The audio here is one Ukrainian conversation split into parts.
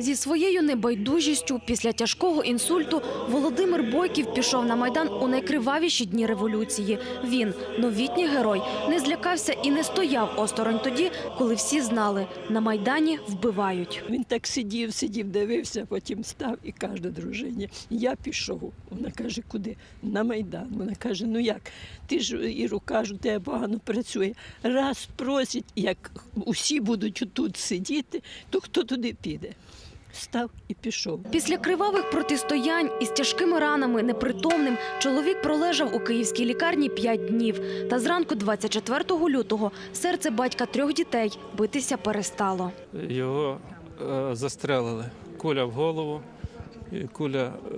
Зі своєю небайдужістю після тяжкого інсульту Володимир Бойків пішов на майдан у найкривавіші дні революції. Він, новітній герой, не злякався і не стояв осторонь тоді, коли всі знали на майдані вбивають. Він так сидів, сидів, дивився, потім став і каже дружині, я пішов. Вона каже, куди? На Майдан. Вона каже, ну як? Ти ж і рука ж погано працює. Раз просять, як усі будуть тут сидіти, то хто туди піде? Став і пішов. Після кривавих протистоянь із тяжкими ранами, непритомним, чоловік пролежав у київській лікарні п'ять днів. Та зранку 24 лютого серце батька трьох дітей битися перестало. Його е, застрелили. Куля в голову і куля е,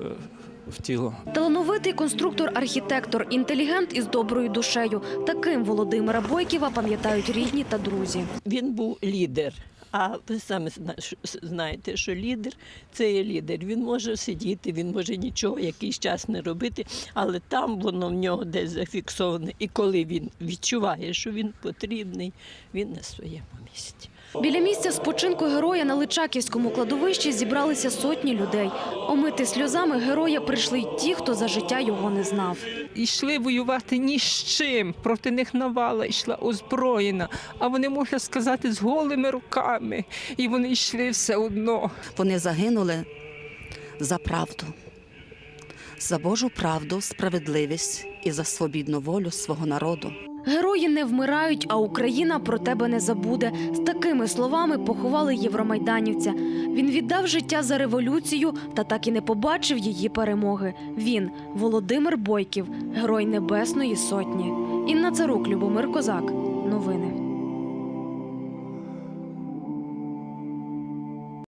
в тіло. Талановитий конструктор-архітектор, інтелігент із доброю душею. Таким Володимира Бойківа пам'ятають рідні та друзі. Він був лідер. А ви саме зна- знаєте, що лідер це є лідер. Він може сидіти, він може нічого якийсь час не робити, але там воно в нього десь зафіксоване. І коли він відчуває, що він потрібний, він на своєму місці. Біля місця спочинку героя на Личаківському кладовищі зібралися сотні людей. Омити сльозами героя прийшли й ті, хто за життя його не знав. йшли воювати ні з чим. Проти них навала йшла озброєна, а вони, можна сказати, з голими руками. І вони йшли все одно. Вони загинули за правду, за Божу правду, справедливість і за свобідну волю свого народу. Герої не вмирають, а Україна про тебе не забуде. З такими словами поховали євромайданівця. Він віддав життя за революцію та так і не побачив її перемоги. Він Володимир Бойків, герой Небесної Сотні. Інна Царук, Любомир Козак,